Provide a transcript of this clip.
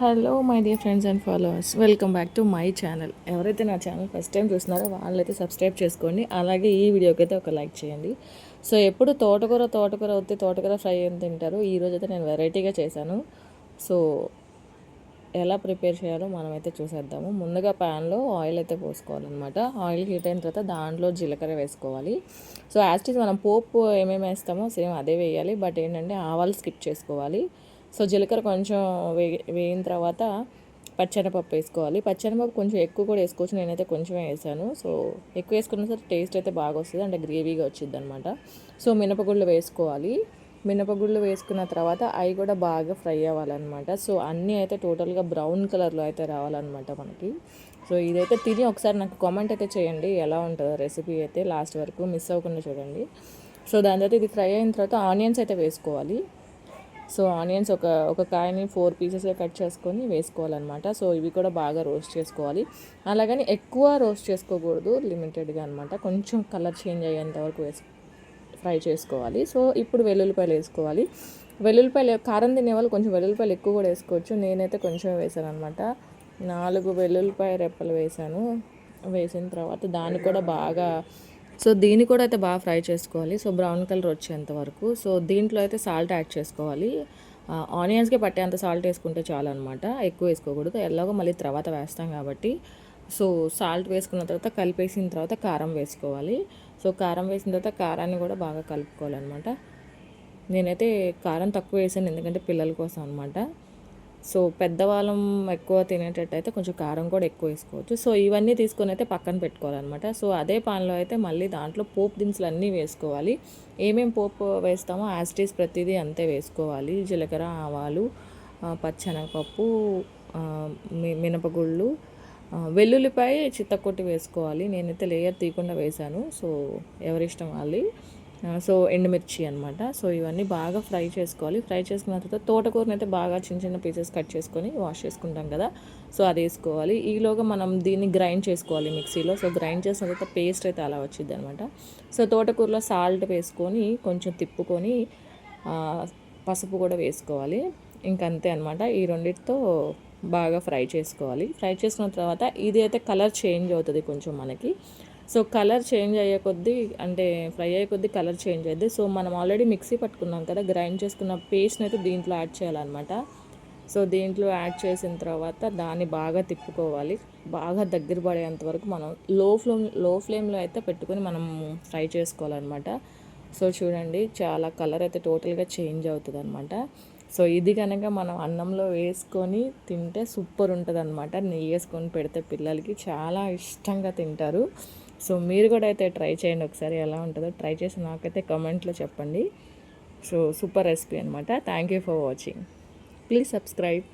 Hello my dear friends and followers welcome back to my channel ఎవరైతే నా channel first time చూస్తున్నారో వాళ్ళైతే subscribe చేసుకోండి. అలాగే ఈ వీడియోకి అయితే ఒక లైక్ చేయండి. సో ఎప్పుడు తోటకూర తోటకూర వస్తే తోటకూర ఫ్రై ఏం తింటారు? ఈరోజు అయితే నేను వెరైటీగా చేశాను. సో ఎలా ప్రిపేర్ చేయాలో మనమైతే చూసేద్దాము. ముందుగా ప్యాన్లో ఆయిల్ అయితే పోసుకోవాలన్నమాట. ఆయిల్ హీట్ అయిన తర్వాత దాంట్లో జీలకర్ర వేసుకోవాలి. సో యాస్టీస్ మనం పోపు ఏమేమి వేస్తామో సేమ్ అదే వేయాలి. బట్ ఏంటంటే ఆవాలు స్కిప్ చేసుకోవాలి. సో జీలకర్ర కొంచెం వే వేయిన తర్వాత పచ్చెనపప్పు వేసుకోవాలి. పచ్చెనపప్పు కొంచెం ఎక్కువ కూడా వేసుకోవచ్చు. నేనైతే కొంచెమే వేసాను. సో ఎక్కువ వేసుకున్న సరే టేస్ట్ అయితే బాగా వస్తుంది. అంటే గ్రేవీగా వచ్చింది అనమాట సో మినపగుళ్ళు వేసుకోవాలి. మినపగుళ్ళు వేసుకున్న తర్వాత అవి కూడా బాగా ఫ్రై అవ్వాలన్నమాట. సో అన్నీ అయితే టోటల్గా బ్రౌన్ కలర్లో అయితే రావాలన్నమాట మనకి. సో ఇదైతే తిని ఒకసారి నాకు కామెంట్ అయితే చేయండి. ఎలా ఉంటుందో రెసిపీ అయితే లాస్ట్ వరకు మిస్ అవ్వకుండా చూడండి. సో దాని తర్వాత ఇది ఫ్రై అయిన తర్వాత ఆనియన్స్ అయితే వేసుకోవాలి. సో ఆనియన్స్ ఒక ఒక కాయని ఫోర్ పీసెస్గా కట్ చేసుకొని వేసుకోవాలన్నమాట. సో ఇవి కూడా బాగా రోస్ట్ చేసుకోవాలి. అలాగని ఎక్కువ రోస్ట్ చేసుకోకూడదు లిమిటెడ్గా అనమాట కొంచెం కలర్ చేంజ్ అయ్యేంత వరకు వేసు ఫ్రై చేసుకోవాలి. సో ఇప్పుడు వెల్లుల్లిపాయలు వేసుకోవాలి. వెల్లుల్లిపాయలు కారం తినే వాళ్ళు కొంచెం వెల్లుల్లిపాయలు ఎక్కువ కూడా వేసుకోవచ్చు. నేనైతే కొంచెం వేసాను అనమాట నాలుగు వెల్లుల్లిపాయ రెప్పలు వేసాను. వేసిన తర్వాత దాన్ని కూడా బాగా సో దీన్ని కూడా అయితే బాగా ఫ్రై చేసుకోవాలి. సో బ్రౌన్ కలర్ వచ్చేంత వరకు. సో దీంట్లో అయితే సాల్ట్ యాడ్ చేసుకోవాలి. ఆనియన్స్కి పట్టేంత సాల్ట్ వేసుకుంటే చాలు అనమాట ఎక్కువ వేసుకోకూడదు. ఎలాగో మళ్ళీ తర్వాత వేస్తాం కాబట్టి. సో సాల్ట్ వేసుకున్న తర్వాత కలిపేసిన తర్వాత కారం వేసుకోవాలి. సో కారం వేసిన తర్వాత కారాన్ని కూడా బాగా కలుపుకోవాలన్నమాట. నేనైతే కారం తక్కువ వేసాను. ఎందుకంటే పిల్లల కోసం అనమాట సో పెద్దవాళ్ళం ఎక్కువ తినేటట్టయితే కొంచెం కారం కూడా ఎక్కువ వేసుకోవచ్చు. సో ఇవన్నీ తీసుకొని అయితే పక్కన పెట్టుకోవాలన్నమాట. సో అదే పాన్లో అయితే మళ్ళీ దాంట్లో పోపు దినుసులు అన్నీ వేసుకోవాలి. ఏమేమి పోపు వేస్తామో యాస్టీస్ ప్రతిదీ అంతే వేసుకోవాలి. జీలకర్ర ఆవాలు పచ్చెనగపప్పు మినపగుళ్ళు వెల్లుల్లిపాయ చిత్తకొట్టి వేసుకోవాలి. నేనైతే లేయర్ తీయకుండా వేశాను. సో ఎవరిష్టం వాళ్ళు సో ఎండుమిర్చి అనమాట సో ఇవన్నీ బాగా ఫ్రై చేసుకోవాలి. ఫ్రై చేసుకున్న తర్వాత తోటకూరని అయితే బాగా చిన్న చిన్న పీసెస్ కట్ చేసుకొని వాష్ చేసుకుంటాం కదా. సో అది వేసుకోవాలి. ఈలోగా మనం దీన్ని గ్రైండ్ చేసుకోవాలి మిక్సీలో. సో గ్రైండ్ చేసిన తర్వాత పేస్ట్ అయితే అలా వచ్చింది అనమాట సో తోటకూరలో సాల్ట్ వేసుకొని కొంచెం తిప్పుకొని పసుపు కూడా వేసుకోవాలి. ఇంకంతే అనమాట ఈ రెండింటితో బాగా ఫ్రై చేసుకోవాలి. ఫ్రై చేసుకున్న తర్వాత ఇది అయితే కలర్ చేంజ్ అవుతుంది కొంచెం మనకి. సో కలర్ చేంజ్ అయ్యే కొద్దీ అంటే ఫ్రై అయ్యే కొద్దీ కలర్ చేంజ్ అయ్యింది. సో మనం ఆల్రెడీ మిక్సీ పట్టుకున్నాం కదా గ్రైండ్ చేసుకున్న పేస్ట్ని అయితే దీంట్లో యాడ్ చేయాలన్నమాట. సో దీంట్లో యాడ్ చేసిన తర్వాత దాన్ని బాగా తిప్పుకోవాలి. బాగా దగ్గర పడేంత వరకు మనం లో ఫ్లేమ్లో ఫ్లేమ్లో అయితే పెట్టుకొని మనం ఫ్రై చేసుకోవాలన్నమాట. సో చూడండి చాలా కలర్ అయితే టోటల్గా చేంజ్ అవుతుంది అనమాట సో ఇది కనుక మనం అన్నంలో వేసుకొని తింటే సూపర్ ఉంటుంది అనమాట నెయ్యి వేసుకొని పెడితే పిల్లలకి చాలా ఇష్టంగా తింటారు. సో మీరు కూడా అయితే ట్రై చేయండి ఒకసారి ఎలా ఉంటుందో. ట్రై చేసి నాకైతే కమెంట్లో చెప్పండి. సో సూపర్ రెసిపీ అనమాట thank you for watching please subscribe